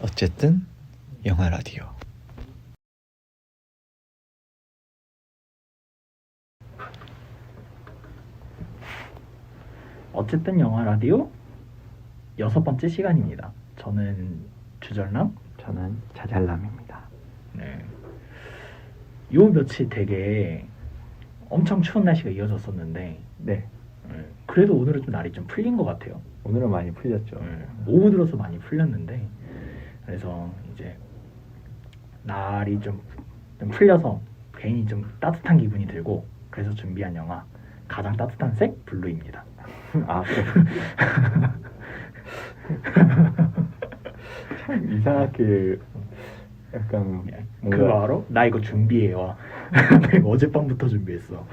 어쨌든 영화 라디오. 어쨌든 영화 라디오 여섯 번째 시간입니다. 저는 주절남. 저는 자잘남입니다. 네. 요 며칠 되게 엄청 추운 날씨가 이어졌었는데 네, 네, 그래도 오늘은 좀 날이 좀 풀린 것 같아요. 오늘은 많이 풀렸죠. 네, 오후 들어서 많이 풀렸는데 그래서 이제 날이 좀, 좀 풀려서 괜히 좀 따뜻한 기분이 들고 그래서 준비한 영화 가장 따뜻한 색 블루입니다. 아. 참 이상하게 약간 예, 뭔가 그거 알아? 나 이거 준비해요. 내가 어젯밤부터 준비했어.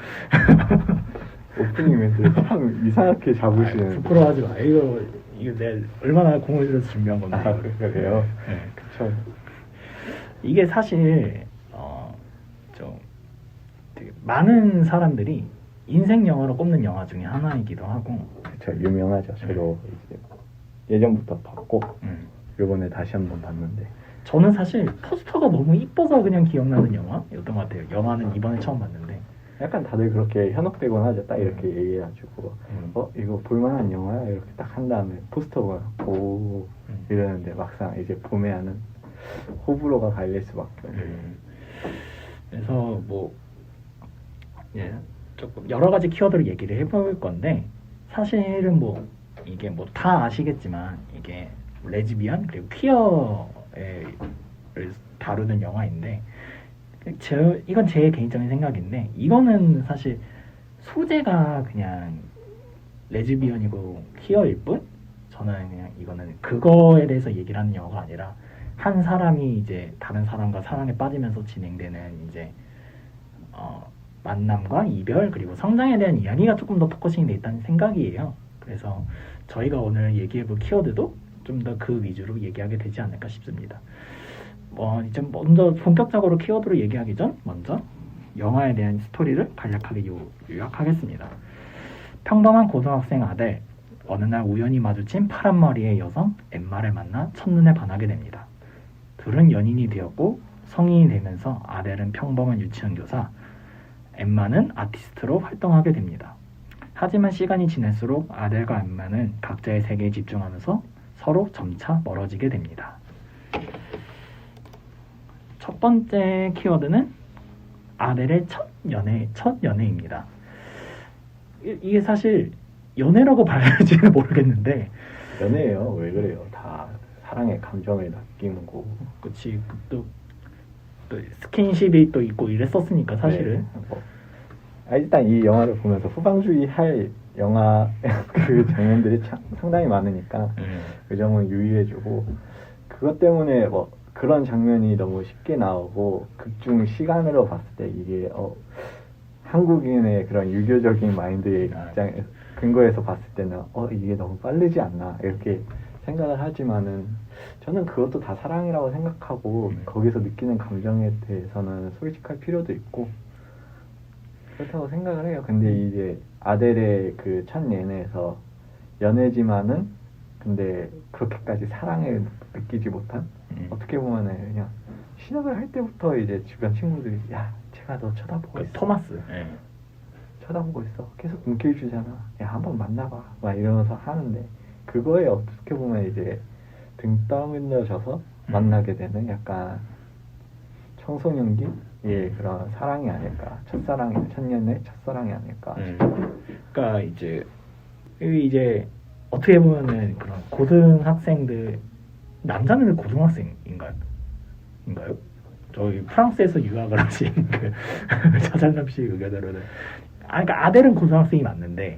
오프닝 멘트 참 이상하게 잡으시는. 부끄러워하지 마. 이거 이거 내가 얼마나 공을 들여서 준비한 건데. 아. 그래요? 네. 그쵸. 이게 사실 어 좀 되게 많은 사람들이 인생 영화로 꼽는 영화 중에 하나이기도 하고. 그쵸, 유명하죠. 저도 이제 예전부터 봤고 음. 요번에 다시 한번 봤는데 저는 사실 포스터가 너무 이뻐서 그냥 기억나는 영화였던 것 같아요. 영화는 이번에 처음 봤는데. 약간 다들 그렇게 현혹되곤 하죠. 딱 이렇게 음. 얘기해가지고 음. 어 이거 볼만한 영화야 이렇게 딱 한 다음에 포스터가 오 음. 이러는데 막상 이제 봄에하는 호불호가 갈릴 수밖에 음. 그래서 뭐 예, 조금 여러 가지 키워드를 얘기를 해볼 건데 사실은 뭐 이게 뭐 다 아시겠지만 이게 레즈비언 그리고 퀴어를 다루는 영화인데 제, 이건 제 개인적인 생각인데 이거는 사실 소재가 그냥 레즈비언이고 퀴어일 뿐 저는 그냥 이거는 그거에 대해서 얘기를 하는 영화가 아니라 한 사람이 이제 다른 사람과 사랑에 빠지면서 진행되는 이제 어, 만남과 이별 그리고 성장에 대한 이야기가 조금 더 포커싱이 돼 있다는 생각이에요. 그래서 저희가 오늘 얘기해볼 키워드도 좀 더 그 위주로 얘기하게 되지 않을까 싶습니다. 뭐 이제 먼저 본격적으로 키워드로 얘기하기 전 먼저 영화에 대한 스토리를 간략하게 요, 요약하겠습니다. 평범한 고등학생 아델 어느 날 우연히 마주친 파란 머리의 여성 엠마를 만나 첫눈에 반하게 됩니다. 둘은 연인이 되었고 성인이 되면서 아델은 평범한 유치원 교사, 엠마는 아티스트로 활동하게 됩니다. 하지만 시간이 지날수록 아델과 엠마는 각자의 세계에 집중하면서 서로 점차 멀어지게 됩니다. 첫 번째 키워드는 아델의 첫 연애, 첫 연애입니다. 이- 이게 사실 연애라고 봐야 할지는 모르겠는데, 연애예요. 왜 그래요? 다 사랑의 감정을 느끼는 거고. 그치 또, 또 스킨십이 또 있고 이랬었으니까 사실은 네, 뭐. 아, 일단 이 영화를 보면서 후방주의 할 영화 그 장면들이 참, 상당히 많으니까 음. 그 점은 유의해주고 그것 때문에 뭐 그런 장면이 너무 쉽게 나오고 극중 시간으로 봤을 때 이게 어, 한국인의 그런 유교적인 마인드의 아. 입장 근거에서 봤을 때는 어 이게 너무 빠르지 않나 이렇게 생각을 하지만은 저는 그것도 다 사랑이라고 생각하고 음. 거기서 느끼는 감정에 대해서는 솔직할 필요도 있고 그렇다고 생각을 해요. 근데 음. 이제 아델의 그첫 연애에서 연애지만은 근데 그렇게까지 사랑을 느끼지 못한? 음. 어떻게 보면은 그냥 시작을 할 때부터 이제 주변 친구들이 야 제가 너 쳐다보고 그 있어. 토마스. 예. 쳐다보고 있어. 계속 눈길 주잖아. 야 한번 만나봐. 막 이러면서 하는데 그거에 어떻게 보면 이제 등 떠밀려져서 음. 만나게 되는 약간 청소년기? 예 그런 사랑이 아닐까. 첫사랑이 첫년의 첫사랑이 아닐까 음. 그러니까 이제 이 이제 어떻게 보면은 그런 고등학생들 남자는 고등학생인가요? 인가요? 저희 프랑스에서 유학을 하신 그 자잘남 씨 의견으로는 아 그러니까 아델은 고등학생이 맞는데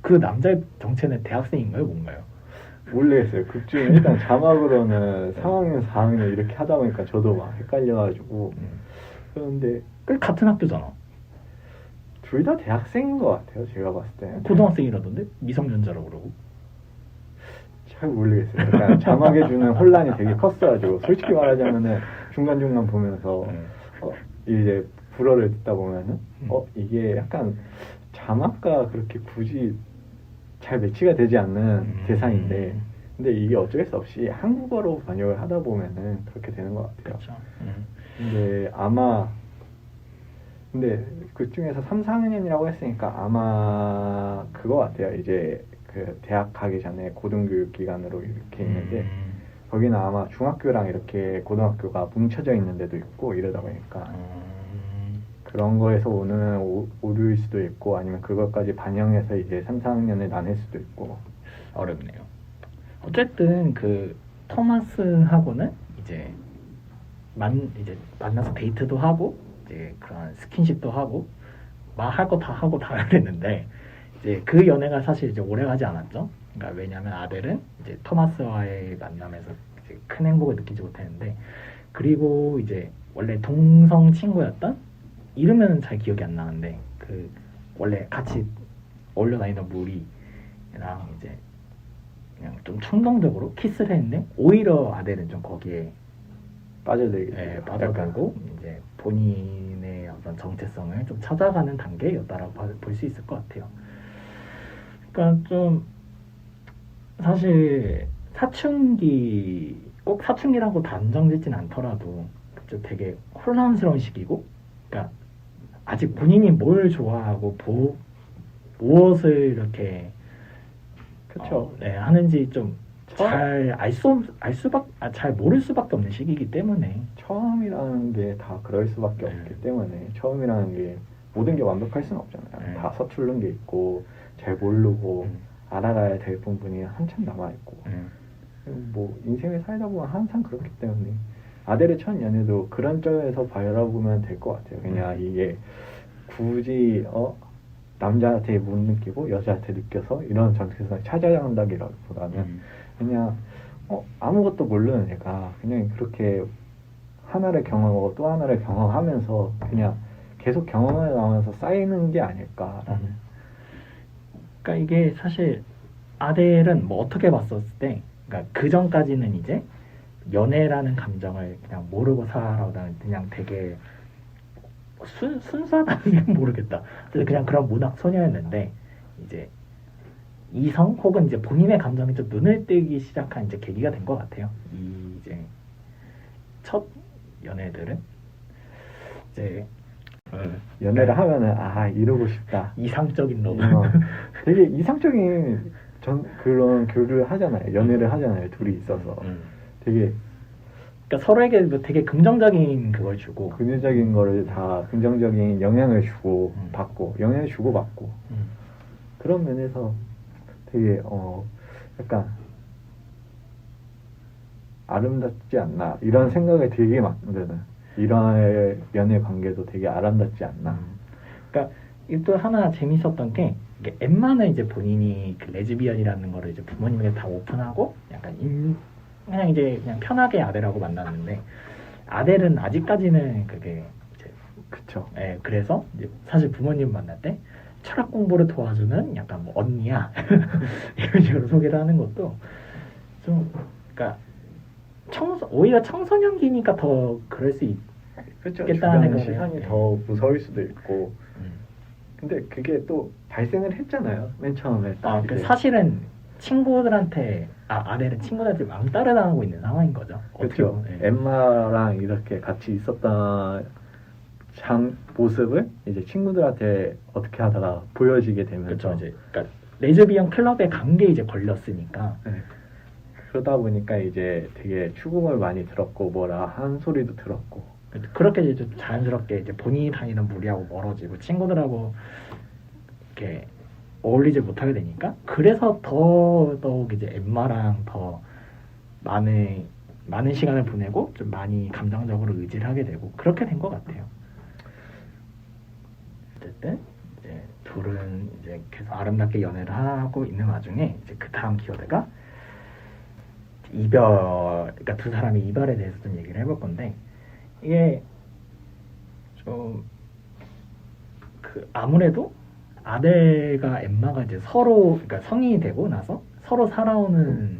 그 남자의 정체는 대학생인가요, 뭔가요? 모르겠어요 극중 일단 자막으로는 3학년 4학년 이렇게 하다 보니까 저도 막 헷갈려가지고 음. 그런데 그 같은 학교잖아. 둘 다 대학생인 것 같아요 제가 봤을 때는 고등학생이라던데 미성년자라고 그러고. 잘 모르겠어요. 약간 자막에 주는 혼란이 되게 컸어가지고 솔직히 말하자면은 중간 중간 보면서 음. 어, 이제 불어를 듣다 보면은 음. 어 이게 약간 자막과 그렇게 굳이 잘 매치가 되지 않는 음. 대사인데 근데 이게 어쩔 수 없이 한국어로 번역을 하다 보면은 그렇게 되는 것 같아요. 그렇죠. 음. 근데 아마 근데 그 중에서 3, 4학년이라고 했으니까 아마 그거 같아요. 이제 그 대학 가기 전에 고등교육 기관으로 이렇게 있는데 음. 거기는 아마 중학교랑 이렇게 고등학교가 뭉쳐져 있는 데도 있고 이러다 보니까 음. 그런 거에서 오는 오- 오류일 수도 있고 아니면 그것까지 반영해서 이제 3, 4학년을 나눌 수도 있고 어렵네요. 어쨌든 그 토마스하고는 이제 만 이제 만나서 데이트도 하고 이제 그런 스킨십도 하고 막 할 거 다 하고 다 그랬는데 이제 그 연애가 사실 이제 오래 가지 않았죠. 그러니까 왜냐하면 아델은 이제 토마스와의 만남에서 이제 큰 행복을 느끼지 못했는데 그리고 이제 원래 동성 친구였던 이름은 잘 기억이 안 나는데 그 원래 같이 어울려 다니던 무리랑 이제 그냥 좀 충동적으로 키스를 했는데 오히려 아델은 좀 거기에 빠져들게 예, 돼요. 빠져들고 이제 본인의 어떤 정체성을 좀 찾아가는 단계였다라고 볼 수 있을 것 같아요. 그러니까 좀 사실 사춘기 꼭 사춘기라고 단정짓진 않더라도 좀 되게 혼란스러운 시기고, 그러니까 아직 본인이 뭘 좋아하고 보, 무엇을 이렇게 그렇죠. 어, 네, 하는지 좀 잘 알 수 알 수밖 아, 잘 모를 수밖에 없는 시기이기 때문에 처음이라는 게 다 그럴 수밖에 네. 없기 때문에 처음이라는 게 모든 게 완벽할 수는 없잖아요. 네. 다 서투른 게 있고 잘 모르고 음, 알아가야 될 부분이 한참 남아 있고 음, 뭐 인생을 살다 보면 항상 그렇기 때문에 아델의 첫 연애도 그런 점에서 바라보면 될 것 같아요. 그냥 음. 이게 굳이 어 남자한테 못 느끼고 여자한테 느껴서 이런 정체성을 찾아야 한다기보다는 음, 그냥 어, 아무것도 모르는 애가 그냥 그렇게 하나를 경험하고 또 하나를 경험하면서 그냥 계속 경험을 나면서 쌓이는 게 아닐까라는 음. 그러니까 이게 사실 아델은 뭐 어떻게 봤었을 때, 그러니까 그 전까지는 이제 연애라는 감정을 그냥 모르고 살아오다 그냥 되게 순 순수하다는 게 모르겠다. 그냥 그런 문학 소녀였는데 이제 이성 혹은 이제 본인의 감정이 좀 눈을 뜨기 시작한 이제 계기가 된 것 같아요. 이 이제 첫 연애들은 이제 어, 연애를 하면은 아 이러고 싶다. 이상적인 러브. 어, 되게 이상적인 전 그런 교류를 하잖아요. 연애를 하잖아요 둘이 있어서. 음. 되게 그러니까 서로에게 뭐 되게 긍정적인 그걸 주고. 긍정적인 거를 다 긍정적인 영향을 주고 음. 받고 영향을 주고 받고. 음. 그런 면에서 되게 어 약간 아름답지 않나 이런 생각을 되게 만드는 이런 연애 관계도 되게 아름답지 않나. 음. 그러니까 이또 하나 재밌었던 게 엠마는 이제 본인이 그 레즈비언이라는 거를 이제 부모님에게 다 오픈하고 약간 인, 그냥 이제 그냥 편하게 아델하고 만났는데 아델은 아직까지는 그게 이제 그쵸. 예, 그래서 이제 사실 부모님 만날 때 철학 공부를 도와주는 약간 뭐 언니야. 이런 식으로 소개를 하는 것도 좀 그러니까 청소 오히려 청소년기니까 더 그럴 수 있. 그쵸 있겠다는 주변 생각을 시선이. 더 무서울 수도 있고 음. 근데 그게 또 발생을 했잖아요 맨 처음에 딱 아, 그 이제. 사실은 친구들한테 아 아래는 친구들한테 왕따를 당하고 있는 상황인 거죠. 어떻게 그렇죠. 보면. 예. 엠마랑 이렇게 같이 있었던 장 모습을 이제 친구들한테 어떻게 하다가 보여지게 되면서 그렇죠. 이제 그러니까 레즈비언 간게 이제 걸렸으니까. 네. 그러다 보니까 이제 되게 추궁을 많이 들었고 뭐라 한 소리도 들었고 그렇게 이제 좀 자연스럽게 이제 본인이 다니는 무리하고 멀어지고 친구들하고 이렇게 어울리지 못하게 되니까 그래서 더 더욱 이제 엠마랑 더 많은 많은 시간을 보내고 좀 많이 감정적으로 의지를 하게 되고 그렇게 된 것 같아요. 어쨌든 이제 둘은 이제 계속 아름답게 연애를 하고 있는 와중에 이제 그 다음 키워드가 이별, 그러니까 두 사람의 이별에 대해서 좀 얘기를 해볼 건데 이게 좀 그 아무래도 아델과 엠마가 이제 서로 그러니까 성인이 되고 나서 서로 살아오는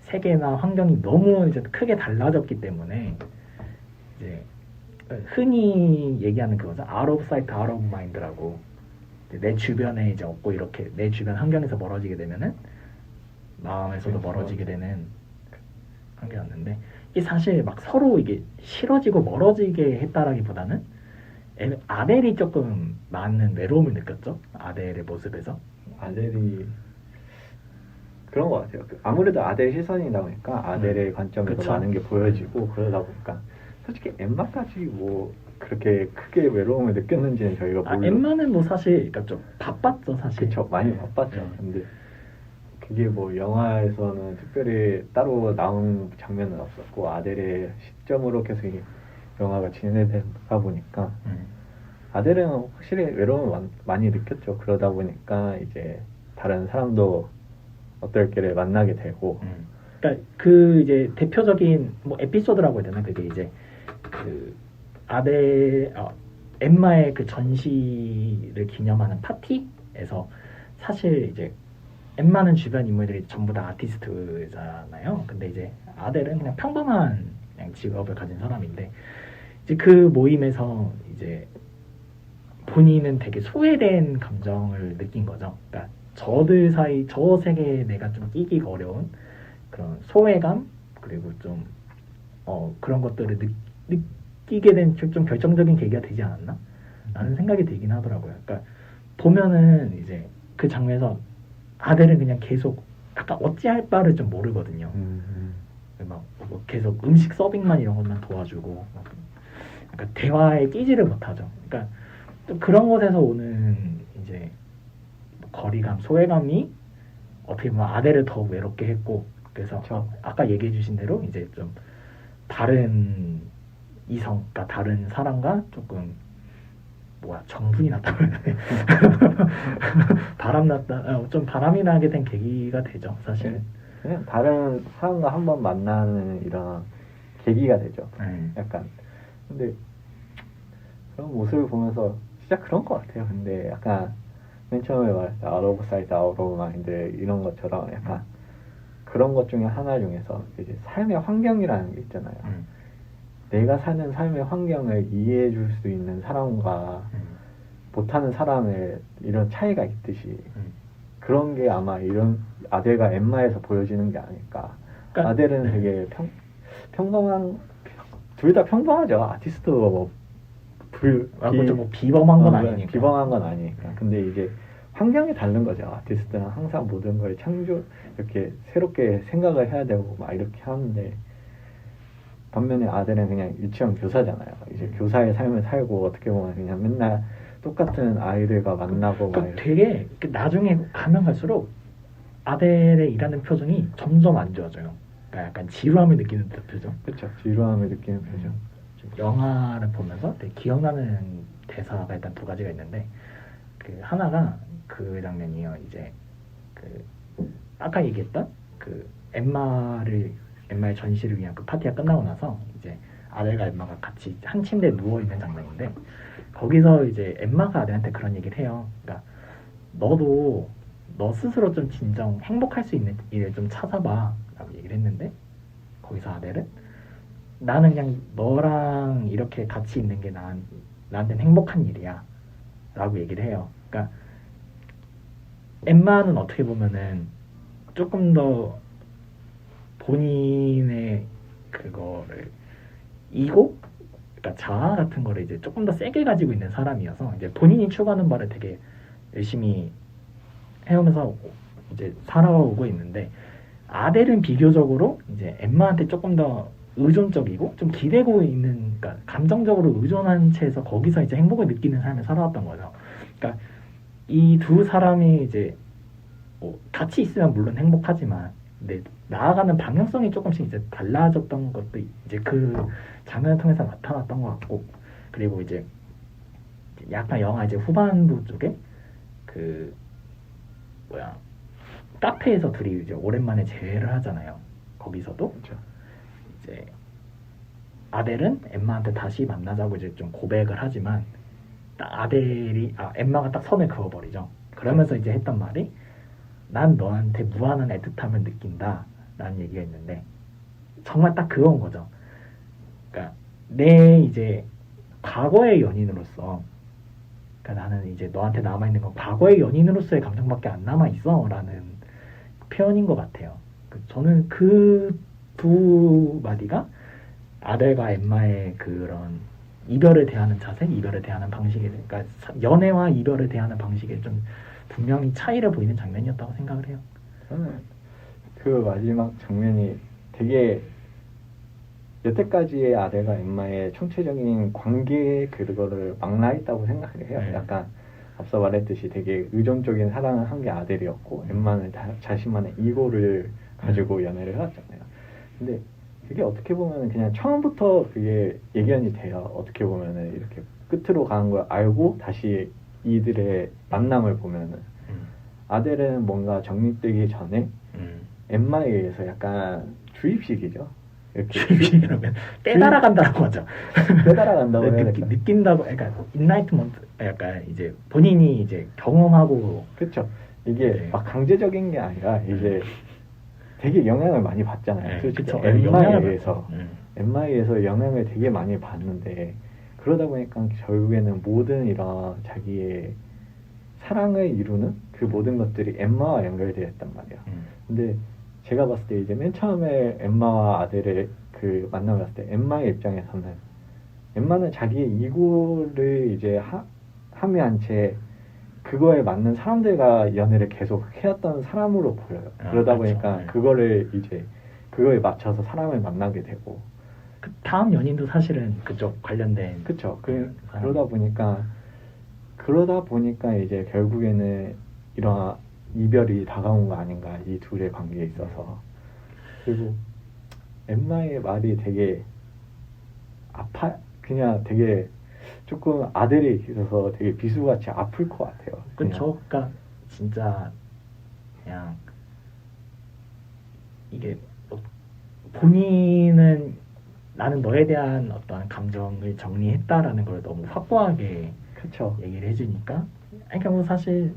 세계나 환경이 너무 이제 크게 달라졌기 때문에 이제 흔히 얘기하는 그거죠. out of sight, out of mind라고 이제 내 주변에 이제 없고 이렇게 내 주변 환경에서 멀어지게 되면은 마음에서도 그렇죠. 멀어지게 되는 관계였는데 이게 사실 막 서로 이게 싫어지고 멀어지게 했다라기보다는 에- 아델이 조금 많은 외로움을 느꼈죠 아델의 모습에서 아델이 그런 것 같아요. 그 아무래도 아델 시선이다 보니까 아델의 관점에서 그쵸. 많은 게 보여지고 그러다 보니까 솔직히 엠마까지 뭐 그렇게 크게 외로움을 느꼈는지는 저희가 아, 모르. 엠마는 뭐 사실 그러니까 좀 바빴죠 사실 그쵸 많이 바빴죠. 네. 근데 그게 뭐 영화에서는 특별히 따로 나온 장면은 없었고 아델의 시점으로 계속 이 영화가 진행되다 보니까 음. 아델은 확실히 외로움을 많- 많이 느꼈죠. 그러다 보니까 이제 다른 사람도 어떨게를 만나게 되고 음. 그러니까 그 이제 대표적인 뭐 에피소드라고 해야 되나 그게 이제 그 아델 어, 엠마의 그 전시를 기념하는 파티에서 사실 이제 엠마는 주변 인물들이 전부 다 아티스트잖아요. 근데 이제 아델은 그냥 평범한 그냥 직업을 가진 사람인데 이제 그 모임에서 이제 본인은 되게 소외된 감정을 느낀 거죠. 그러니까 저들 사이 저 세계에 내가 좀 끼기가 어려운 그런 소외감 그리고 좀 어, 그런 것들을 느, 느끼게 된 좀 결정적인 계기가 되지 않았나? 라는 생각이 들긴 하더라고요. 그러니까 보면은 이제 그 장면에서 아델은 그냥 계속 약간 어찌할 바를 좀 모르거든요. 음, 막뭐 계속 음식 서빙만 이런 것만 도와주고 막 약간 대화에 끼지를 못하죠. 그러니까 또 그런 곳에서 오는 이제 뭐 거리감, 소외감이 어떻게 보면 아델을 더 외롭게 했고 그래서 그쵸. 아까 얘기해 주신 대로 이제 좀 다른 이성, 그러니까 다른 사람과 조금 뭐야 정분이 돼 바람 났다, 어, 좀 바람이 나게 된 계기가 되죠, 사실. 네. 그냥 다른 사람과 한번 만나는 이런 계기가 되죠. 네. 약간 근데 그런 모습을 보면서 진짜 그런 것 같아요. 근데 약간 맨 처음에 말했던 out of sight, out of mind 이런 것처럼 약간 그런 것 중에 하나 중에서 이제 삶의 환경이라는 게 있잖아요. 음, 내가 사는 삶의 환경을 이해해 줄 수 있는 사람과 음, 못하는 사람의 이런 차이가 있듯이 음. 그런 게 아마 이런 아델과 엠마에서 보여지는 게 아닐까. 그러니까- 아델은 되게 평, 평범한 둘 다 평범하죠. 아티스트도 뭐 불, 아, 그것도 뭐 비범한 건 어, 아니니까. 비범한 건 아니니까. 근데 이제 환경이 다른 거죠. 아티스트는 항상 모든 걸 창조 이렇게 새롭게 생각을 해야 되고 막 이렇게 하는데 반면에 아델은 그냥 유치원 교사잖아요. 이제 음. 교사의 삶을 살고 어떻게 보면 그냥 맨날 똑같은 아이들과 만나고 이렇게 되게 그 나중에 가면 갈수록 아델의 일하는 표정이 점점 안 좋아져요. 그러니까 약간 지루함을 느끼는 듯 표정. 그렇죠. 지루함을 느끼는 표정. 좀 영화를 보면서 되게 기억나는 대사가 일단 두 가지가 있는데 그 하나가 그 장면이요. 이제 그 아까 얘기했던 그 엠마를 엠마의 전시를 위한 그 파티가 끝나고 나서 이제 아델과 엠마가 같이 한 침대에 누워 있는 장면인데 거기서 이제 엠마가 아델한테 그런 얘기를 해요. 그러니까 너도 너 스스로 좀 진정 행복할 수 있는 일을 좀 찾아봐라고 얘기를 했는데 거기서 아델은 나는 그냥 너랑 이렇게 같이 있는 게 난, 나한테는 행복한 일이야. 라고 얘기를 해요. 그러니까 엠마는 어떻게 보면은 조금 더 본인의 그거를 이고 그러니까 자아 같은 거를 이제 조금 더 세게 가지고 있는 사람이어서 이제 본인이 추구하는 바를 되게 열심히 해오면서 이제 살아오고 있는데 아델은 비교적으로 이제 엠마한테 조금 더 의존적이고 좀 기대고 있는 그러니까 감정적으로 의존한 채에서 거기서 이제 행복을 느끼는 삶을 살아왔던 거죠. 그러니까 이 두 사람이 이제 뭐 같이 있으면 물론 행복하지만 근데 나아가는 방향성이 조금씩 이제 달라졌던 것도 이제 그 장면을 통해서 나타났던 것 같고 그리고 이제 약간 영화 이제 후반부 쪽에 그 뭐야 카페에서 둘이 이제 오랜만에 재회를 하잖아요. 거기서도 그렇죠. 이제 아델은 엠마한테 다시 만나자고 이제 좀 고백을 하지만 딱 아델이 아 엠마가 딱 선을 그어버리죠. 그러면서 이제 했던 말이 난 너한테 무한한 애틋함을 느낀다 라는 얘기가 있는데 정말 딱 그건 거죠. 그러니까 내 이제 과거의 연인으로서 그러니까 나는 이제 너한테 남아 있는 건 과거의 연인으로서의 감정밖에 안 남아 있어 라는 표현인 것 같아요. 그 저는 그 두 마디가 아델과 엠마의 그런 이별을 대하는 자세, 이별을 대하는 방식에, 그러니까 사- 연애와 이별을 대하는 방식에 좀 분명히 차이를 보이는 장면이었다고 생각을 해요. 저는 그 마지막 장면이 되게 여태까지의 아델과 엠마의 총체적인 관계 그거를 망라했다고 생각을 해요. 네. 약간 앞서 말했듯이 되게 의존적인 사랑을 한 게 아델이었고 엠마는 다- 자신만의 이고를 가지고 연애를 해왔잖아요. 근데 그게 어떻게 보면 그냥 처음부터 그게 예견이 돼요. 어떻게 보면은 이렇게 끝으로 가는 걸 알고 다시 이들의 만남을 보면은 음, 아델은 뭔가 정립되기 전에 음. 엠마에 의해서 약간 주입식이죠. 이러면 깨달아간다라고 하죠. 빼달아간다고 해야 될까? 느낀다고, 약간 인라이트먼트, 약간 이제 본인이 이제 경험하고 그렇죠. 이게 네. 막 강제적인 게 아니라 이제 되게 영향을 많이 받잖아요. 네, 솔직히. 엠마에 의해서. 음. 엠마에 의해서 영향을 되게 많이 받는데 그러다 보니까 결국에는 모든 이런 자기의 사랑을 이루는 그 모든 것들이 엠마와 연결되어 있단 말이야. 음. 근데 제가 봤을 때 이제 맨 처음에 엠마와 아델의 그 만남을 봤을 때 엠마의 입장에서는 엠마는 자기의 이고를 이제 하, 함유한 채 그거에 맞는 사람들과 연애를 계속 해왔던 사람으로 보여요. 아, 그러다 그렇죠. 보니까 네. 그거를 이제 그거에 맞춰서 사람을 만나게 되고 그 다음 연인도 사실은 그쪽 관련된 그쵸. 그, 음, 그러다 보니까 그러다 보니까 이제 결국에는 이런 이별이 다가온 거 아닌가 이 둘의 관계에 있어서 그리고 엠마의 말이 되게 아파 그냥 되게 조금 아들이 있어서 되게 비수같이 아플 것 같아요. 그렇죠. 그러니까 진짜 그냥 이게 뭐 본인은 나는 너에 대한 어떤 감정을 정리했다라는 걸 너무 확고하게 그쵸. 얘기를 해주니까 그러니까 뭐 사실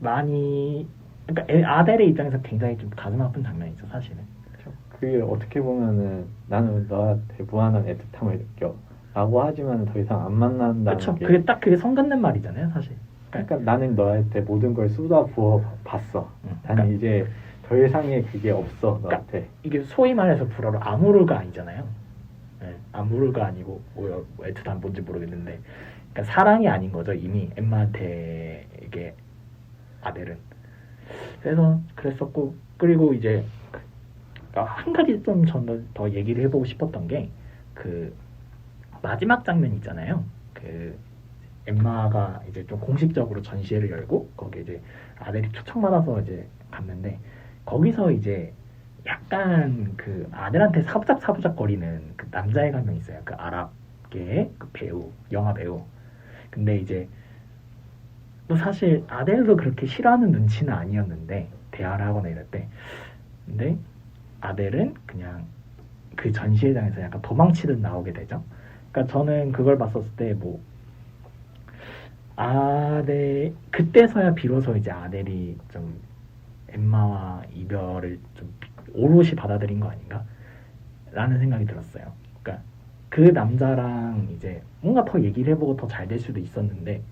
많이 그러니까 애- 아델의 입장에서 굉장히 좀 가슴 아픈 장면이죠 사실은. 그쵸. 그게 어떻게 보면은 나는 너한테 무한한 애틋함을 느껴. 라고 하지만 더 이상 안 만난다는 그렇죠. 게 그게 딱 그게 성받는 말이잖아요 사실. 그러니까 나는 너한테 모든 걸 쏟아 부어 봤어. 응, 나는 그러니까- 이제 더 이상의 그게 없어 너한테. 이게 소위 말해서 불어로 아무르가 아니잖아요. 네, 아무르가 아니고 뭐 애틋한 뭔지 모르겠는데, 그러니까 사랑이 아닌 거죠 이미 엠마한테 이게 아델은. 그래서 그랬었고 그리고 이제 아, 한 가지 좀 저는 더 얘기를 해보고 싶었던 게 그 마지막 장면 있잖아요. 그 엠마가 이제 좀 공식적으로 전시회를 열고 거기에 이제 아델이 초청받아서 이제 갔는데 거기서 이제 약간 그 아들한테 사부작 사부작 거리는 그 남자애가 한 명 있어요. 그 아랍계 그 배우, 영화 배우. 근데 이제 또 사실 아델도 그렇게 싫어하는 눈치는 아니었는데 대화를 하거나 이럴 때. 근데 아델은 그냥 그 전시회장에서 약간 도망치듯 나오게 되죠. 그러니까 저는 그걸 봤었을 때뭐 아델 그때서야 비로소 이제 아델이 좀 엠마와 이별을 좀 오롯이 받아들인 거 아닌가? 라는 생각이 들었어요. 그러니까 그 남자랑 이제 뭔가 더 얘기를 해보고 더 잘 될 수도 있었는데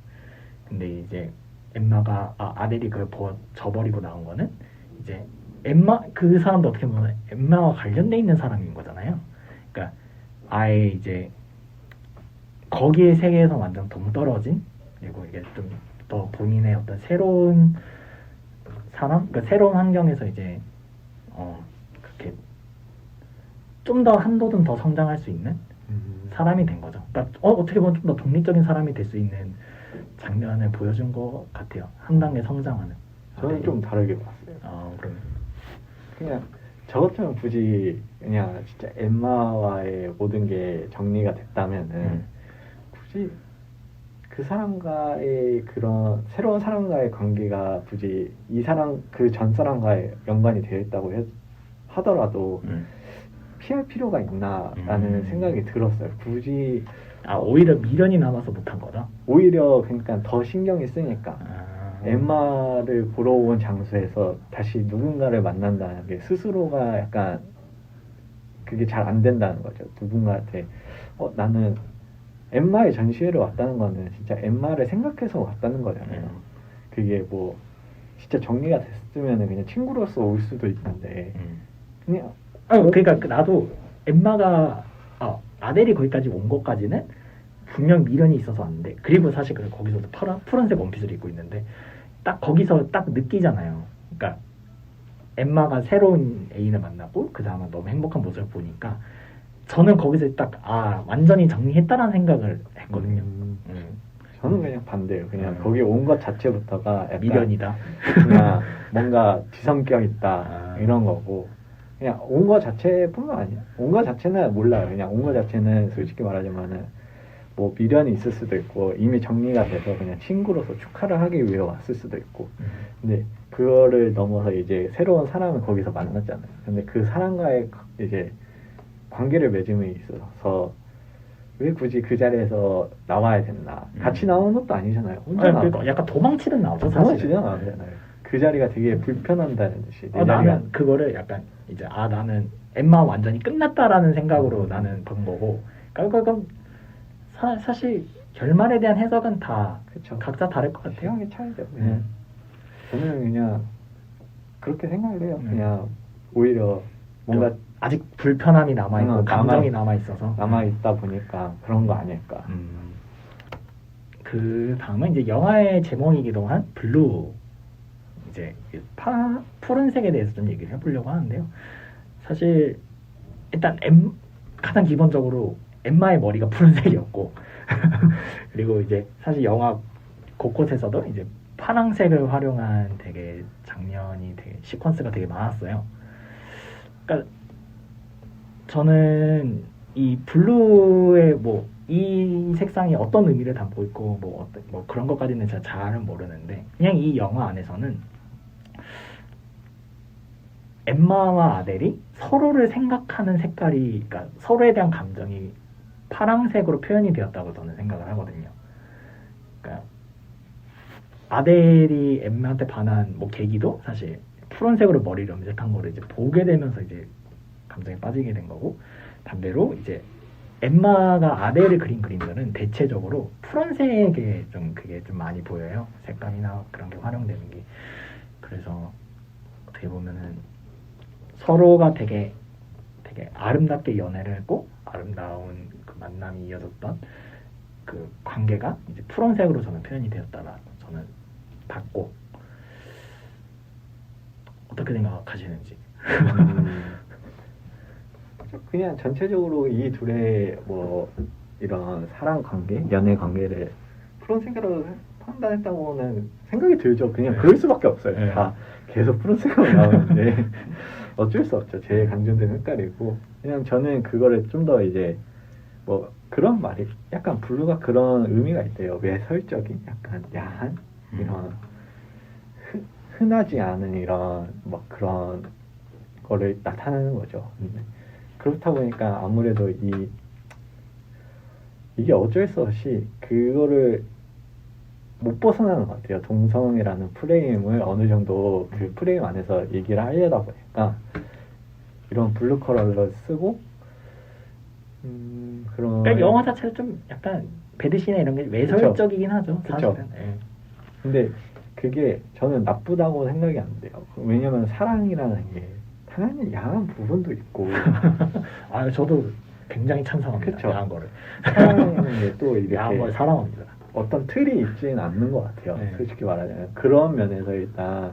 근데 이제 엠마가 아, 아델이 그걸 버, 저버리고 나온 거는 이제 엠마 그 사람도 어떻게 보면 엠마와 관련돼 있는 사람인 거잖아요. 그러니까 아예 이제 거기에 세계에서 완전 동떨어진 그리고 이게 좀 더 본인의 어떤 새로운 사람, 그러니까 새로운 환경에서 이제 어 그렇게 좀 더 한도든 더 성장할 수 있는 음. 사람이 된 거죠. 그러니까 어, 어떻게 보면 좀 더 독립적인 사람이 될 수 있는 장면을 보여준 것 같아요. 한 단계 성장하는. 저는 좀 다르게 봤어요. 어 그러면 그냥 저 같으면 굳이 그냥 진짜 엠마와의 모든 게 정리가 됐다면은 음. 굳이 그 사람과의 그런 새로운 사람과의 관계가 굳이 이 사람 그 전 사람과의 연관이 되어 있다고 해- 하더라도 음. 피할 필요가 있나라는 음. 생각이 들었어요. 굳이 아 오히려 미련이 남아서 못한 거다. 오히려 그러니까 더 신경이 쓰니까 아, 엠마를 보러 온 장소에서 다시 누군가를 만난다는 게 스스로가 약간 그게 잘 안 된다는 거죠. 누군가한테 어 나는 엠마의 전시회를 왔다는 거는 진짜 엠마를 생각해서 왔다는 거잖아요. 음. 그게 뭐 진짜 정리가 됐으면 그냥 친구로서 올 수도 있는데 음. 그냥 아 그러니까 그 나도 엠마가 아, 아델이 거기까지 온 것까지는 분명 미련이 있어서 왔는데 그리고 사실 그 거기서도 파란 푸른색 원피스를 입고 있는데 딱 거기서 딱 느끼잖아요. 그러니까 엠마가 새로운 애인을 만나고 그 다음에 너무 행복한 모습을 보니까 저는 거기서 딱 아 완전히 정리했다라는 생각을 했거든요. 음, 음, 저는 그냥 반대예요. 그냥 음. 거기 온 것 자체부터가 약간 미련이다. 그냥 뭔가 지성격 있다 아. 이런 거고 그냥 온거 자체뿐만 아니야. 온거 자체는 몰라요. 그냥 온거 자체는 솔직히 말하자면은 뭐 미련이 있을 수도 있고 이미 정리가 돼서 그냥 친구로서 축하를 하기 위해 왔을 수도 있고 음. 근데 그거를 넘어서 이제 새로운 사람을 거기서 만났잖아요. 근데 그 사람과의 이제 관계를 맺음에 있어서 왜 굳이 그 자리에서 나와야 됐나? 같이 음. 나오는 것도 아니잖아요. 혼자 아니, 나와. 그러니까 약간 도망치는 나오죠 사실. 지장 않잖아요. 그 자리가 되게 불편한다는 듯이 내 어, 자리가 나는 그거를 약간 이제 아 나는 엠마 완전히 끝났다라는 생각으로 음. 나는 본 거고 그러니까 그럼 사, 사실 결말에 대한 해석은 다 그쵸. 각자 다를 것 같아요. 태양의 차이죠. 그냥 음. 저는 그냥 그렇게 생각을 해요. 음. 그냥 오히려 뭔가 좀 아직 불편함이 남아 있고 어, 감정이 남아- 있어서 남아 있다 보니까 그런 거 아닐까. 음. 그 다음은 이제 영화의 제목이기도 한 블루 이제 이파 푸른색에 대해서 좀 얘기를 해보려고 하는데요. 사실 일단 엠 가장 기본적으로 엠마의 머리가 푸른색이었고 그리고 이제 사실 영화 곳곳에서도 이제 파랑색을 활용한 되게 장면이 되게 시퀀스가 되게 많았어요. 그러니까 저는 이 블루의 뭐 이 색상이 어떤 의미를 담고 있고 뭐 어떤 뭐 그런 것까지는 제가 잘은 모르는데 그냥 이 영화 안에서는 엠마와 아델이 서로를 생각하는 색깔이 그러니까 서로에 대한 감정이 파랑색으로 표현이 되었다고 저는 생각을 하거든요. 그러니까 아델이 엠마한테 반한 뭐 계기도 사실 푸른색으로 머리를 염색한 거를 이제 보게 되면서 이제 감정에 빠지게 된 거고 반대로 이제 엠마가 아델을 그린 그림들은 대체적으로 푸른색에 좀 그게 좀 많이 보여요. 색감이나 그런 게 활용되는 게. 그래서 어떻게 보면은 서로가 되게 되게 아름답게 연애를 했고 아름다운 그 만남이 이어졌던 그 관계가 이제 푸른색으로 저는 표현이 되었다라 저는 봤고 어떻게 생각하시는지. 음. 그냥 전체적으로 이 둘의 뭐 이런 사랑 관계, 연애 관계를 푸른색으로 판단했다고는 생각이 들죠. 그냥 그럴 수밖에 없어요. 네. 다 계속 푸른 색으로 나오는데 어쩔 수 없죠. 제일 강조된 색깔이고 그냥 저는 그거를 좀 더 이제 뭐 그런 말이 약간 블루가 그런 의미가 있대요. 외설적인 약간 야한 이런 흔, 흔하지 않은 이런 뭐 그런 거를 나타내는 거죠. 근데 그렇다 보니까 아무래도 이 이게 어쩔 수 없이 그거를 못 벗어나는 것 같아요. 동성이라는 프레임을 어느 정도 그 프레임 안에서 얘기를 하려다 보니까 이런 블루 컬러를 쓰고 음 그런 그러니까 영화 자체가 좀 약간 배드신이나 이런 게 외설적이긴 하죠. 사실은 예. 근데 그게 저는 나쁘다고 생각이 안 돼요. 왜냐면 사랑이라는 게 당연히 야한 부분도 있고 아 저도 굉장히 찬성합니다 그쵸. 야한 거를 사랑이라는 게또 야한 걸 이렇게 사랑합니다 어떤 틀이 있지는 않는 것 같아요. 네. 솔직히 말하자면 그런 면에서 일단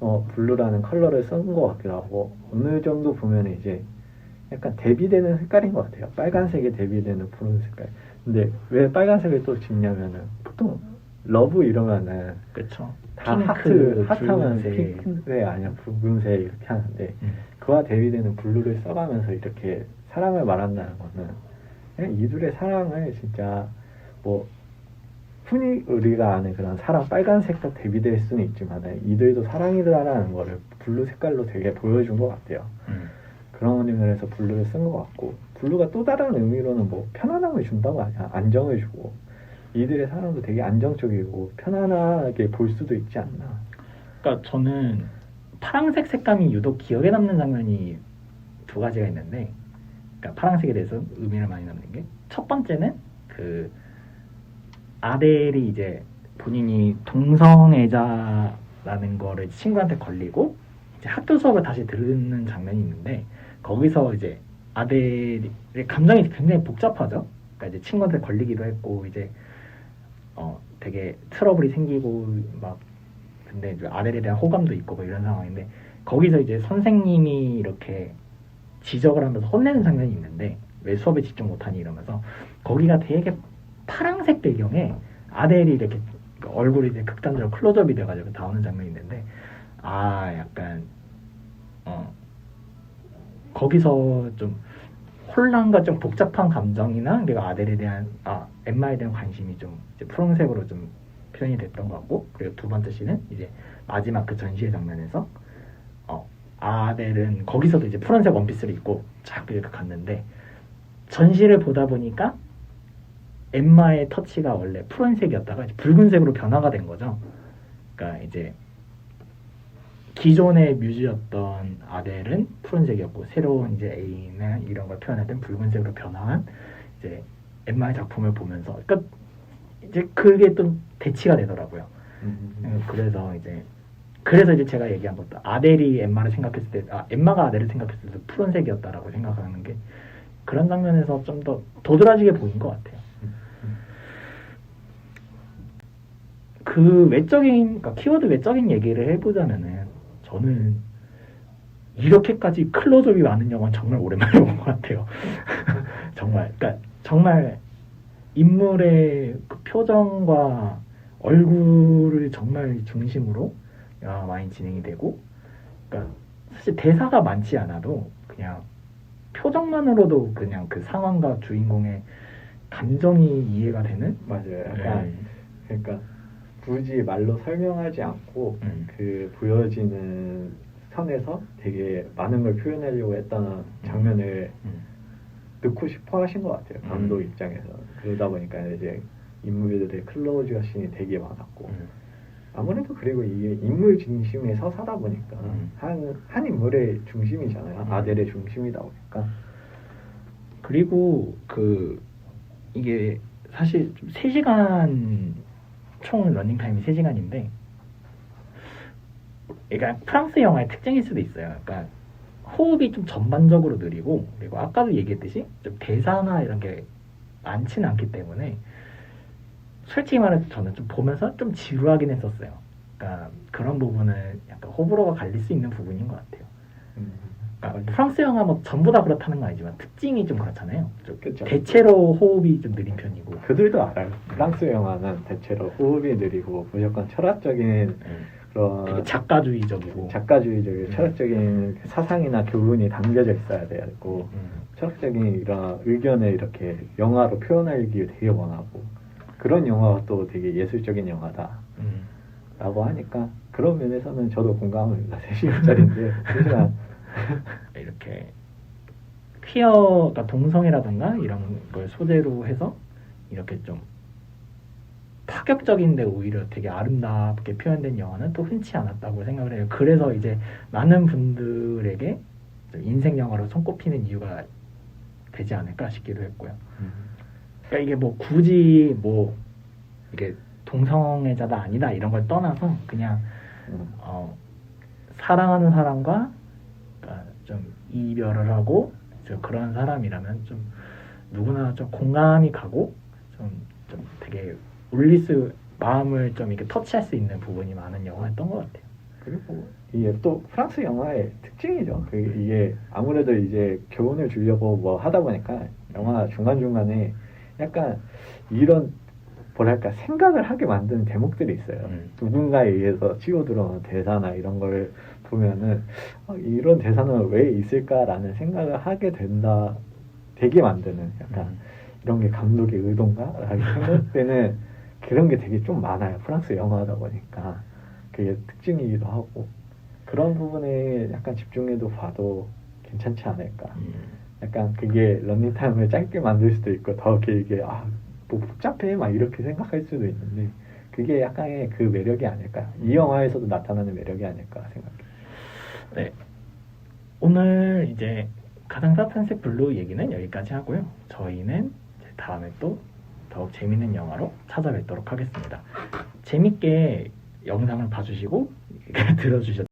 어, 블루라는 컬러를 쓴 것 같기도 하고 어느 정도 보면 이제 약간 대비되는 색깔인 것 같아요. 빨간색에 대비되는 푸른 색깔. 근데 왜 빨간색을 또 짓냐면은 보통 러브 이러면은 그렇죠 다 핑크, 하트 하트하면 붉은색. 핑크색 아니면 붉은색 이렇게 하는데 음. 그와 대비되는 블루를 써가면서 이렇게 사랑을 말한다는 거는 그냥 이둘의 사랑을 진짜 뭐 흔히 우리가 아는 그런 사랑 빨간색과 대비될 수는 있지만 이들도 사랑이다라는 거를 블루 색깔로 되게 보여준 것 같아요. 음. 그런 의미에서 블루를 쓴 것 같고 블루가 또 다른 의미로는 뭐 편안함을 준다고 하냐 안정을 주고 이들의 사랑도 되게 안정적이고 편안하게 볼 수도 있지 않나. 그러니까 저는 파란색 색감이 유독 기억에 남는 장면이 두 가지가 있는데, 그러니까 파란색에 대해서 의미를 많이 남는 게 첫 번째는 그 아델이 이제 본인이 동성애자라는 라는 거를 친구한테 걸리고 이제 학교 수업을 다시 듣는 장면이 있는데 거기서 이제 아델의 감정이 굉장히 복잡하죠. 그러니까 이제 친구한테 걸리기도 했고 이제 어 되게 트러블이 생기고 막 근데 아델에 대한 호감도 있고 뭐 이런 상황인데 거기서 이제 선생님이 이렇게 지적을 하면서 혼내는 장면이 있는데 왜 수업에 집중 못하니 이러면서 거기가 되게 파랑색 배경에 아델이 이렇게 얼굴이 이제 극단적으로 클로즈업이 돼가지고 나오는 장면이 있는데 아 약간 어 거기서 좀 혼란과 좀 복잡한 감정이나 그리고 아델에 대한 아 엠마에 대한 관심이 좀 이제 푸른색으로 좀 표현이 됐던 것 같고 그리고 두 번째 씬은 이제 마지막 그 전시회 장면에서 어 아델은 거기서도 이제 푸른색 원피스를 입고 쫙 이렇게 갔는데 전시를 보다 보니까 엠마의 터치가 원래 푸른색이었다가 붉은색으로 변화가 된 거죠. 그러니까 이제 기존의 뮤즈였던 아델은 푸른색이었고 새로운 이제 에이나 이런 걸 표현할 땐 붉은색으로 변화한 이제 엠마의 작품을 보면서 그러니까 이제 그게 좀 대치가 되더라고요. 음. 음, 그래서 이제 그래서 이제 제가 얘기한 것도 아델이 엠마를 생각했을 때, 아 엠마가 아델을 생각했을 때 푸른색이었다라고 생각하는 게 그런 장면에서 좀 더 도드라지게 보인 것 같아요. 그 외적인, 그러니까 키워드 외적인 얘기를 해보자면은 저는 이렇게까지 클로즈업이 많은 영화는 정말 오랜만에 본 것 같아요. 정말, 그러니까 정말 인물의 그 표정과 얼굴을 정말 중심으로 영화가 많이 진행이 되고, 그러니까 사실 대사가 많지 않아도 그냥 표정만으로도 그냥 그 상황과 주인공의 감정이 이해가 되는. 맞아요. 약간 네. 그러니까 굳이 말로 설명하지 않고 음. 그 보여지는 선에서 되게 많은 걸 표현하려고 했던 장면을 음. 넣고 싶어 하신 것 같아요. 감독 음. 입장에서. 그러다 보니까 이제 인물들의 클로즈 씬이 되게 많았고 음. 아무래도 그리고 이게 인물 중심의 서사다 보니까 음. 한, 한 인물의 중심이잖아요. 음. 아델의 중심이다 보니까 그리고 그 이게 사실 좀 3시간 총 러닝 타임이 3시간인데 그러니까 프랑스 영화의 특징일 수도 있어요. 그러니까 호흡이 좀 전반적으로 느리고 그리고 아까도 얘기했듯이 좀 대사나 이런 게 많지는 않기 때문에 솔직히 말해서 저는 좀 보면서 좀 지루하긴 했었어요. 그러니까 그런 부분은 약간 호불호가 갈릴 수 있는 부분인 것 같아요. 음. 맞아요. 프랑스 영화 뭐 전부 다 그렇다는 건 아니지만 특징이 좀 그렇잖아요. 좀 그쵸. 대체로 호흡이 좀 느린 편이고. 그들도 알아요. 프랑스 영화는 대체로 호흡이 느리고 무조건 철학적인 네. 그런 작가주의적이고. 작가주의적인 음. 철학적인 사상이나 교훈이 담겨져 있어야 되고 음. 철학적인 이런 의견을 이렇게 영화로 표현하기 되게 원하고 그런 영화가 또 되게 예술적인 영화다 라고 음. 하니까 그런 면에서는 저도 공감합니다. 3시간짜리인데 3시간 이렇게 퀴어, 그러니까 동성애라든가 이런 걸 소재로 해서 이렇게 좀 파격적인데 오히려 되게 아름답게 표현된 영화는 또 흔치 않았다고 생각을 해요. 그래서 이제 많은 분들에게 좀 인생 영화로 손꼽히는 이유가 되지 않을까 싶기도 했고요. 그러니까 이게 뭐 굳이 뭐 이게 동성애자다 아니다 이런 걸 떠나서 그냥 음. 어, 사랑하는 사람과 좀 이별을 하고 좀 그런 사람이라면 좀 누구나 좀 공감이 가고 좀, 좀 되게 울릴 수 마음을 좀 이렇게 터치할 수 있는 부분이 많은 영화였던 것 같아요. 그리고 이게 또 프랑스 영화의 특징이죠. 그 이게 아무래도 이제 교훈을 주려고 뭐 하다 보니까 영화 중간 중간에 약간 이런 뭐랄까 생각을 하게 만드는 대목들이 있어요. 음. 누군가에 의해서 치고 들어오는 대사나 이런 걸 보면은 어, 이런 대사는 왜 있을까라는 생각을 하게 된다. 되게 만드는 약간 음. 이런 게 감독의 의도인가라는 생각되는 그런 게 되게 좀 많아요. 프랑스 영화다 보니까 그게 특징이기도 하고 그런 부분에 약간 집중해도 봐도 괜찮지 않을까. 음. 약간 그게 런닝타임을 짧게 만들 수도 있고 더 길게 아 뭐 복잡해 막 이렇게 생각할 수도 있는데 그게 약간의 그 매력이 아닐까. 이 영화에서도 나타나는 매력이 아닐까 생각해. 네. 오늘 이제 가장 따뜻한색 블루 얘기는 여기까지 하고요. 저희는 다음에 또 더욱 재밌는 영화로 찾아뵙도록 하겠습니다. 재밌게 영상을 봐주시고 들어주셨.